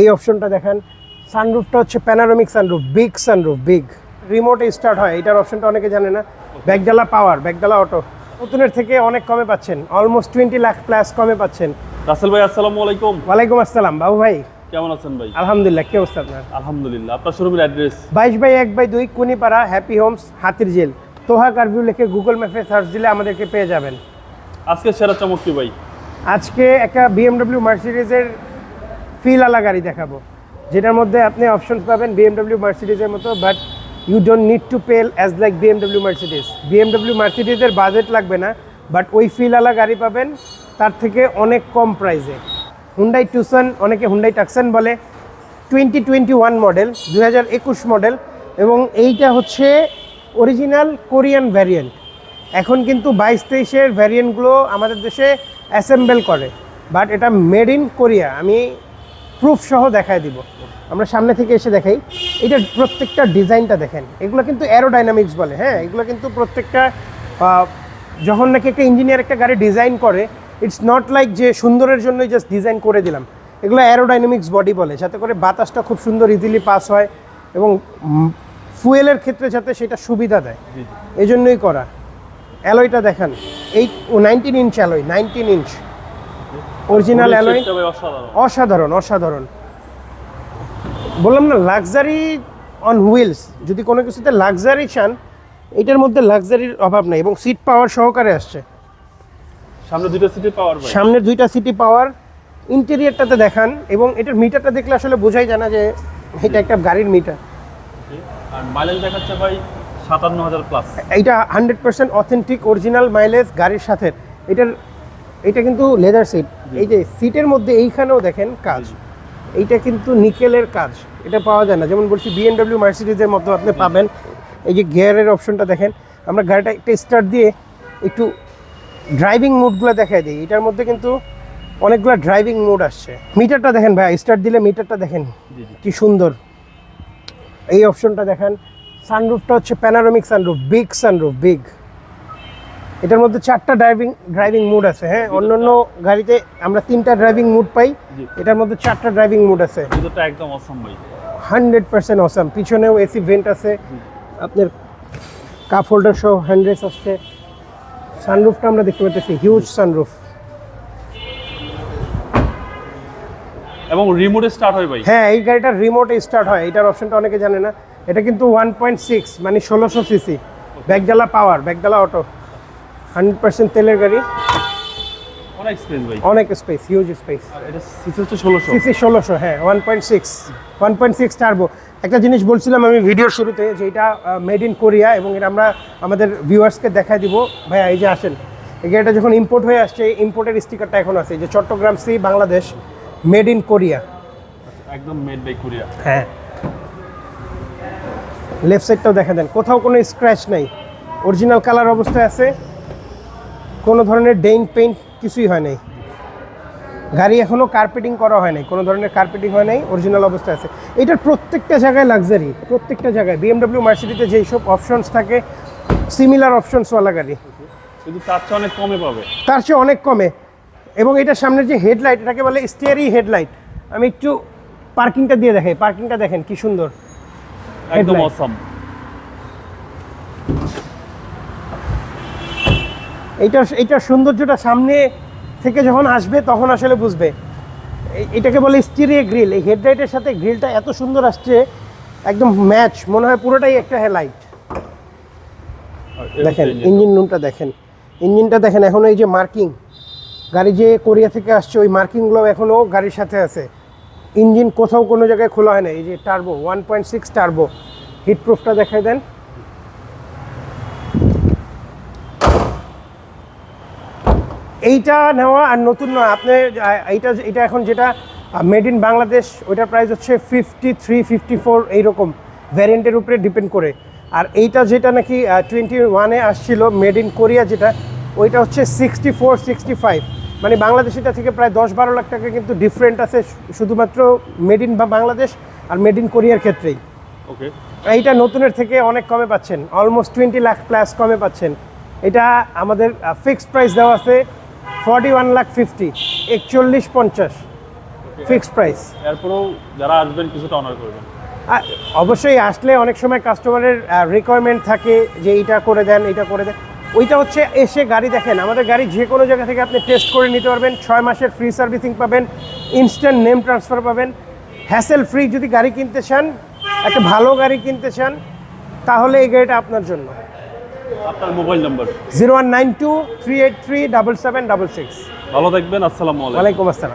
এই অপশনটা দেখেন সানরুফটা হচ্ছে panoramic sunroof big sunroof big রিমোটে start হয় এটার অপশনটা অনেকে জানে না। ব্যাগডালা পাওয়ার ব্যাগডালা অটো নতুনের থেকে অনেক কমে পাচ্ছেন অলমোস্ট টোয়েন্টি লাখ প্লাস কমে পাচ্ছেন। রাসেল ভাই আসসালামু আলাইকুম। ওয়ালাইকুম আসসালাম বাবু ভাই। কেমন আছেন ভাই? আলহামদুলিল্লাহ কি অবস্থা আপনার? আলহামদুলিল্লাহ আপনার শোরুমের অ্যাড্রেস বাইশ বাই এক বাই দুই কুনিপাড়া হ্যাপি হোমস হাতির জেল। তোহা কারভিউ লিখে গুগল ম্যাপে সার্চ দিলে আমাদেরকে পেয়ে যাবেন। আজকে সেরা চমক কি ভাই। আজকে একটা বিএমডব্লিউ মার্সিডিজের ফিল আলা গাড়ি দেখাবো। যেটার মধ্যে আপনি অপশনস পাবেন বিএমডব্লিউ মার্সিডিজের মতো but you don't need to pay as like BMW Mercedes BMW মার্সিডিজের budget লাগবে না বাট ওই ফিল আলা গাড়ি পাবেন, তার থেকে অনেক কম প্রাইসে হুন্ডাই টুসন অনেকে হুন্ডাই টাকসান বলে টোয়েন্টি টোয়েন্টি ওয়ান মডেল দু হাজার একুশ মডেল এবং এইটা হচ্ছে অরিজিনাল কোরিয়ান ভ্যারিয়েন্ট এখন কিন্তু বাইশ তেইশের ভ্যারিয়েন্টগুলো আমাদের দেশে অ্যাসেম্বল করে বাট এটা মেড ইন কোরিয়া আমি প্রুফ সহ দেখায় দিব। আমরা সামনে থেকে এসে দেখাই। এটার প্রত্যেকটা ডিজাইনটা দেখেন। এগুলো কিন্তু অ্যারোডাইনামিক্স বলে হ্যাঁ? এগুলো কিন্তু প্রত্যেকটা যখন নাকি একটা ইঞ্জিনিয়ার একটা গাড়ি ডিজাইন করে ইটস নট লাইক যে সুন্দরের জন্যই জাস্ট ডিজাইন করে দিলাম। এগুলো অ্যারোডাইনামিক্স বডি বলে। যাতে করে বাতাসটা খুব সুন্দর ইজিলি পাস হয় এবং ফুয়েলের ক্ষেত্রে যাতে সেটা সুবিধা দেয়। এই জন্যই করা। অ্যালয়টা দেখান। এই nineteen inch alloy nineteen inch original alloy অসাধারণ। অসাধারণ বললাম না লাক্সারি অন হুইলস যদি কোনো কিছুতে লাক্সারি চান এটার মধ্যে লাক্সারির অভাব নেই এবং সিট পাওয়ার সহকারে আসছে। সামনে দুটো সিটি পাওয়ার ভাই। সামনের দুইটা সিটি পাওয়ার ইন্টেরিয়রটাতে দেখান এবং এটার মিটারটা দেখলে আসলে বোঝাই যায় না যে এটা একটা গাড়ির মিটার আর মাইলেজ দেখাচ্ছে ভাই সাতান্ন হাজার প্লাস এইটা hundred percent authentic original mileage গাড়ির সাথে। এটার এটা কিন্তু লেদার সিট এই যে সিটের মধ্যে এইখানেও দেখেন কাজ। এইটা কিন্তু নিকেলের কাজ। এটা পাওয়া যায় না। যেমন বলছি বিএনডব্লিউ মার্সিডিজের মতো আপনি পাবেন। এই যে গিয়ারের অপশনটা দেখেন। আমরা গাড়িটা একটা স্টার্ট দিয়ে একটু ড্রাইভিং মুডগুলো দেখাই দিই। এটার মধ্যে কিন্তু অনেকগুলো ড্রাইভিং মুড আসছে। মিটারটা দেখেন ভাই স্টার্ট দিলে মিটারটা দেখেন কি সুন্দর। এই অপশনটা দেখেন। সানরুফটা হচ্ছে panoramic sunroof big sunroof big এটার মধ্যে চারটা ড্রাইভিং ড্রাইভিং মুড আছে হ্যাঁ? অন্য অন্য গাড়িতে আমরা তিনটা ড্রাইভিং মুড পাই এটার মধ্যে চারটা ড্রাইভিং মুড আছে। ভিতরটা একদম অসম ভাই। হান্ড্রেড পার্সেন্ট অসাম পিছনেও এসি ভেন্ট আছে। আপনার কাপ হোল্ডার সহ হ্যান্ড্রেস আসছে। সানরুফটা আমরা দেখতে পাচ্ছি হিউজ সানরুফ এবং রিমোটে স্টার্ট হয় ভাই। হ্যাঁ এই গাড়িটার রিমোটে স্টার্ট হয়। এটার অপশনটা অনেকে জানে না। এটা কিন্তু ওয়ান পয়েন্ট সিক্স মানে ষোলোশো সিসি ব্যাগডালা পাওয়ার ব্যাগডালা অটো হান্ড্রেড পার্সেন্ট তেলের গাড়ি। অনেক স্পেস ভাই। অনেক স্পেস হিউজ স্পেস সিসি ষোলোশো। হ্যাঁ one point six one point six turbo একটা জিনিস বলছিলাম আমি ভিডিওর শুরুতে যে এটা মেড ইন কোরিয়া এবং এটা আমরা আমাদের ভিউয়ার্সকে দেখা দিব। ভাইয়া এই যে আসেন এই গাড়িটা যখন ইম্পোর্ট হয়ে আসছে ইম্পোর্টের স্টিকারটা এখন আছে যে Chattogram C Bangladesh made in Korea একদম মেড বাই কুরিয়া হ্যাঁ। লেফট সাইডটাও দেখা দেন কোথাও কোনো স্ক্র্যাচ নাই। অরিজিনাল কালার অবস্থায় আছে। কোনো ধরনের ডেইন পেইন্ট কিছুই হয় নাই। গাড়ি এখনও কার্পেটিং করা হয় নাই কোনো ধরনের কার্পেটিং হয় নাই অরিজিনাল অবস্থায় আছে। এটার প্রত্যেকটা জায়গায় লাক্সারি প্রত্যেকটা জায়গায়। বিএমডব্লিউ মার্সিডিতে যেই সব অপশনস থাকে সিমিলার অপশনসওয়ালা গাড়ি। কিন্তু তার চেয়ে অনেক কমে পাবে। তার চেয়ে অনেক কমে। এবং এটার সামনের যে হেডলাইট এটাকে বলে স্টিয়ারি হেডলাইট আমি একটু পার্কিংটা দিয়ে দেখাই পার্কিংটা দেখেন কি সুন্দর। একদম অসম এইটার এইটার সৌন্দর্যটা সামনে থেকে যখন আসবে তখন আসলে বুঝবে। এটাকে বলে স্টিরিয়ে গ্রিল। এই হেডলাইটের সাথে গ্রিলটা এত সুন্দর আসছে একদম ম্যাচ। মনে হয় পুরোটাই একটা লাইট দেখেন ইঞ্জিন রুমটা দেখেন। ইঞ্জিনটা দেখেন এখনও এই যে মার্কিং। গাড়ি যে কোরিয়া থেকে আসছে ওই মার্কিংগুলো এখনও গাড়ির সাথে আছে। ইঞ্জিন কোথাও কোনো জায়গায় খোলা হয় না এই যে turbo one point six turbo হিটপ্রুফটা দেখাই দেন। এইটা নেওয়া আর নতুন নয়। আপনি এইটা এটা এখন যেটা মেড ইন বাংলাদেশ ওইটার প্রাইস হচ্ছে ফিফটি থ্রি ফিফটি ফোর এইরকম। ভ্যারিয়েন্টের উপরে ডিপেন্ড করে। আর এইটা যেটা নাকি টোয়েন্টি ওয়ানে আসছিল মেড ইন কোরিয়া যেটা ওইটা হচ্ছে সিক্সটি ফোর সিক্সটি ফাইভ মানে বাংলাদেশিটা থেকে প্রায় দশ বারো লাখ টাকা কিন্তু ডিফারেন্ট আছে শুধুমাত্র মেড ইন বা বাংলাদেশ আর মেড ইন কোরিয়ার ক্ষেত্রেই। ওকে এইটা নতুনের থেকে অনেক কমে পাচ্ছেন। অলমোস্ট টোয়েন্টি লাখ প্লাস কমে পাচ্ছেন। এটা আমাদের ফিক্সড প্রাইস দেওয়া আছে। ফর্টি ওয়ান লাখ ফিফটি একচল্লিশ পঞ্চাশ ফিক্সড প্রাইস এরপরেও যারা আসবেন কিছুটা অনার করবেন। অবশ্যই আসলে অনেক সময় কাস্টমারের রিকোয়ারমেন্ট থাকে যে এইটা করে দেন এটা করে দেন। ওইটা হচ্ছে এসে গাড়ি দেখেন আমাদের গাড়ি যে কোনো জায়গা থেকে আপনি টেস্ট করে নিতে পারবেন ছয় মাসের ফ্রি সার্ভিসিং পাবেন ইনস্ট্যান্ট নেম ট্রান্সফার পাবেন। হ্যাসেল ফ্রি যদি গাড়ি কিনতে চান একটা ভালো গাড়ি কিনতে চান তাহলে এই গাড়িটা আপনার জন্য। আপনার mobile number? Zero one nine two three eight three double seven double six. ভালো থাকবেন আসসালামু আলাইকুম। ওয়ালাইকুম আসসালাম।